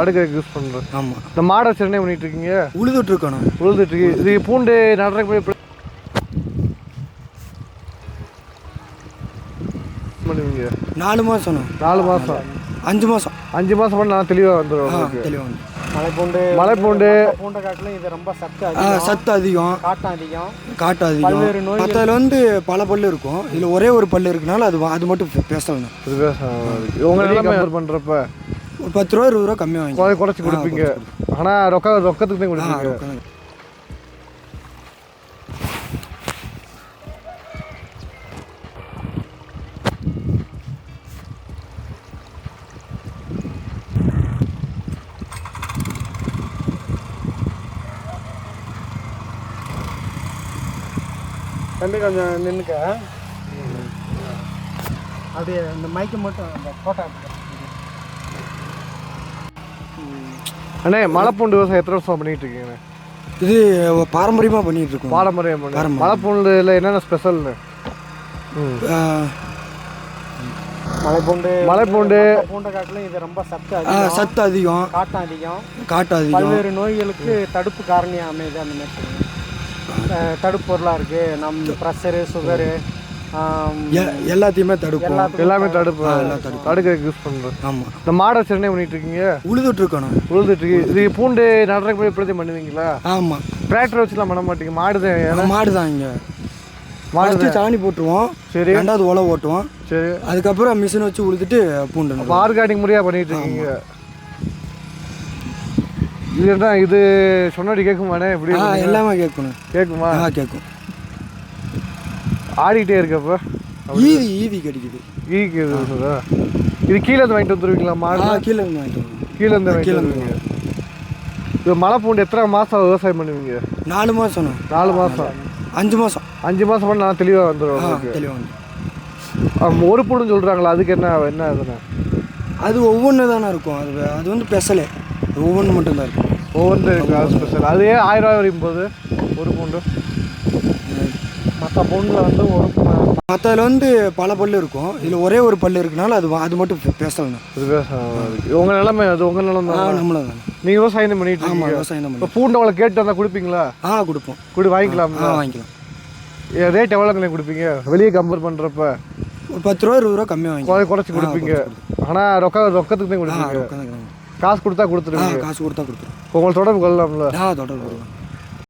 அடுக்க யூஸ் பண்ணுறோம் ஆமாம் இந்த மாடை வச்சு என்ன பண்ணிட்டு இருக்கீங்க உழுதுட்டு இருக்கணும் உழுதுட்டு இருக்கு இது பூண்டு நடுறதுக்கு போய் எப்படி பண்ணுவீங்க? நாலு மாதம் நாலு மாதம் அஞ்சு மாதம் அஞ்சு மாதம் பண்ண நான் தெளிவாக உங்களுக்கு. தெளிவாக வந்து மலைப்பூண்டு மலைப்பூண்டு. பூண்டை காட்டிலும் இது ரொம்ப சத்து ஆ அதிகம். சத்து அதிகம். காட்டம் அதிகம். பல்வேறு நோய்கள். மற்றதுல வந்து பல பல்லு இருக்கும். இதில் ஒரே ஒரு பல்லு இருக்குனால அது அது மட்டும் பேசலாம். இது பேச உங்க நிலைமை பண்ணுறப்ப பத்து ரூபா இருபது ரூபா கம்மியாக வாங்கி குறை குறைச்சி கொடுப்பீங்க. ஆனால் ரொக்க ரொக்கத்துக்கு தான் கொடுப்பீங்க. தம்பி கொஞ்சம் நின்றுக்க அப்படியே இந்த மைக்கு மட்டும் அந்த ஃபோட்டோ அண்ணே மலைப்பூண்டு விவசாயம் எத்தனை வருஷம் பண்ணிட்டு இருக்கீங்க இது பாரம்பரியமாக பண்ணிட்டு இருக்கோம் பாரம்பரியம் பண்ணி. மலைப்பூண்டுல என்னென்ன ஸ்பெஷல்னு மலைப்பூண்டு மலைப்பூண்டு பூண்டை காட்டிலும் இது ரொம்ப சத்து அதிகம். சத்து அதிகம். காட்டம் அதிகம். காட்டு அதிகம். பல்வேறு நோய்களுக்கு தடுப்பு காரணியாக அமையுது அந்த மாதிரி தடுப்பு பொருளாக இருக்குது நம்ம ப்ரெஷரு சுகரு எல்லாத்தையுமே எல்லாத்துக்கும் எல்லாமே தடுப்பு ஆ, எல்லாம் தடுப்பு. தடுக்கிறதுக்கு யூஸ் பண்ணுறோம் ஆமாம் இந்த மாடை வச்சு என்ன பண்ணிட்டு இருக்கீங்க உழுதுட்டு இருக்கணும் உழுதுட்டு இருக்கு இது பூண்டு நடுறதுக்கு போய் எப்படி பண்ணுவீங்களா? ஆமாம் டிராக்டர் வச்சுலாம் பண்ண மாட்டீங்க. மாடு தான் ஏன்னா மாடு தான் இங்கே. மாடு சாணி போட்டுருவோம். சரி. ரெண்டாவது உழவு ஓட்டுவோம். சரி. அதுக்கப்புறம் மிஷின் வச்சு உழுதுட்டு பூண்டு. ஆர்கானிக் முறையாக பண்ணிட்டு இருக்கீங்க இது என்ன இது சொன்னாடி கேட்குமாண்ணே? இப்படி ஆ எல்லாமே கேட்கணும். கேட்குமா? கேட்கும். ஆடிக்கிட்டே இருக்கப்ப ஈதி ஈதி கிடைக்குது. இது இருக்குதா? இது கீழே இருந்து வாங்கிட்டு வந்துருவீங்களா மாடு? கீழே இருந்து வாங்கிட்டு வருவோம். கீழே இருந்து கீழே இருந்து இது மலை பூண்டு எத்தனை மாதம் விவசாயம் பண்ணுவீங்க? நாலு மாதம் நாலு மாதம் அஞ்சு மாதம் அஞ்சு மாதம் பண்ண நான் தெளிவாக உங்களுக்கு? தெளிவாக வந்து ஒரு பூண்டுன்னு சொல்கிறாங்களா அதுக்கு என்ன என்ன அதுண்ணே அது ஒவ்வொன்று தானே இருக்கும். அது அது வந்து பெசலே ஒவ்வொன்று மட்டும்தான் இருக்கும். ஒவ்வொன்று இருக்கு அது ஸ்பெஷல். அது ஆயிரம் ரூபாய் வரையும் போகுது ஒரு பூண்டு? மற்ற பூண்டில் வந்து ஒரு மற்றதுல வந்து பல பல்லு இருக்கும். இதில் ஒரே ஒரு பல்லு இருக்குனால அது அது மட்டும் பேசலாம். இது உங்கள் நிலைமை அது உங்கள் நிலைமை ஆ நம்மளும் தான். நீங்கள் விவசாயம் பண்ணிட்டு ஆமாம் விவசாயம் தான் இப்போ பண்ணி பூண்டு அவளை கேட்டு வந்தால் கொடுப்பீங்களா? ஆ கொடுப்போம். கொடு ஆ வாங்கிக்கலாமா. வாங்கிக்கலாம் ரேட் எவ்வளோங்களே கொடுப்பீங்க? வெளியே கம்பேர் பண்ணுறப்ப ஒரு பத்து ரூபா இருபது ரூபா கம்மியாக வாங்கிக்கலாம். குறை குறைச்சி கொடுப்பீங்க. ஆனால் ரொக்க ரொக்கத்துக்கு தான் கொடுப்பீங்க. காசு கொடுத்தா கொடுத்துருவீங்க. காசு கொடுத்தா கொடுத்துருவோம். உங்களை தொடர்பு கொள்ளலாம்ல? ஆ தொடர்பு வருவோம்